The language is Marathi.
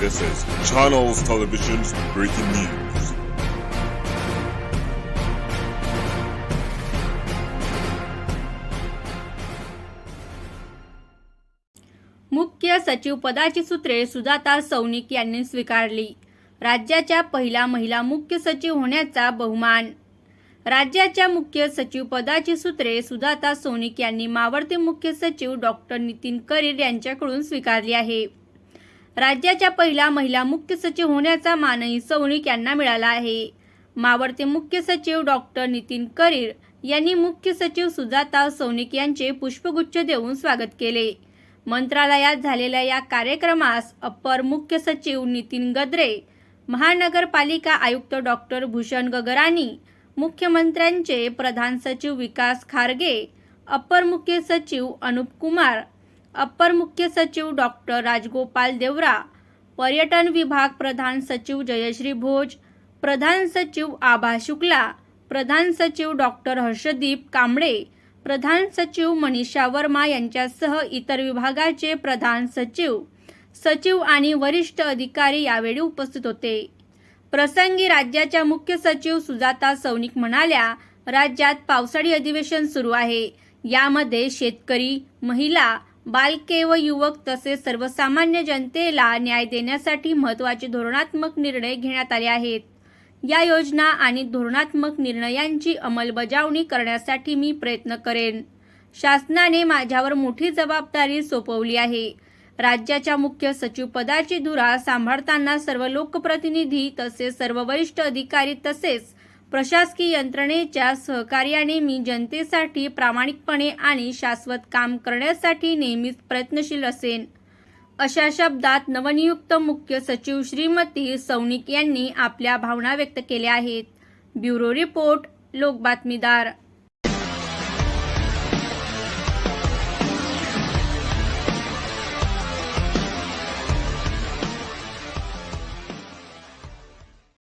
This is Channels Television's breaking news. मुख्य सचिव पदाची सूत्रे सुजाता सौनिक यांनी स्वीकारली. राज्याच्या पहिल्या महिला मुख्य सचिव होण्याचा बहुमान. राज्याच्या मुख्य सचिव पदाची सूत्रे सुजाता सोनिक यांनी मावळते मुख्य सचिव डॉक्टर नितीन करीर यांच्याकडून स्वीकारली आहे. राज्याच्या पहिल्या महिला मुख्य सचिव होण्याचा मानही सौनिक यांना मिळाला आहे. मावळते मुख्य सचिव डॉक्टर नितीन करीर यांनी मुख्य सचिव सुजाता सौनिक यांचे पुष्पगुच्छ देऊन स्वागत केले. मंत्रालयात झालेल्या या कार्यक्रमास अप्पर मुख्य सचिव नितीन गद्रे महानगरपालिका आयुक्त डॉक्टर भूषण गगराणी मुख्यमंत्र्यांचे प्रधान सचिव विकास खारगे अप्पर मुख्य सचिव अनुप कुमार अप्पर मुख्य सचिव डॉक्टर राजगोपाल देवरा पर्यटन विभाग प्रधान सचिव जयश्री भोज प्रधान सचिव आभा शुक्ला प्रधान सचिव डॉक्टर हर्षदीप कांबळे प्रधान सचिव मनीषा वर्मा यांच्यासह इतर विभागाचे प्रधान सचिव सचिव आणि वरिष्ठ अधिकारी यावेळी उपस्थित होते. प्रसंगी राज्याच्या मुख्य सचिव सुजाता सौनिक म्हणाल्या राज्यात पावसाळी अधिवेशन सुरू आहे. यामध्ये शेतकरी महिला बालके व युवक तसेच सर्वसामान्य जनतेला न्याय देण्यासाठी महत्त्वाचे धोरणात्मक निर्णय घेण्यात आले आहेत. या योजना आणि धोरणात्मक निर्णयांची अंमलबजावणी करण्यासाठी मी प्रयत्न करेन. शासनाने माझ्यावर मोठी जबाबदारी सोपवली आहे. राज्याच्या मुख्य सचिवपदाची धुरा सांभाळताना सर्व लोकप्रतिनिधी तसेच सर्व वरिष्ठ अधिकारी तसेच प्रशासकीय यंत्रणेच्या सहकार्याने मी जनतेसाठी प्रामाणिकपणे आणि शाश्वत काम करण्यासाठी नेहमीच प्रयत्नशील असेन. अशा शब्दात नवनियुक्त मुख्य सचिव श्रीमती सौनिक यांनी आपल्या भावना व्यक्त केल्या आहेत. ब्युरो रिपोर्ट लोक बातमीदार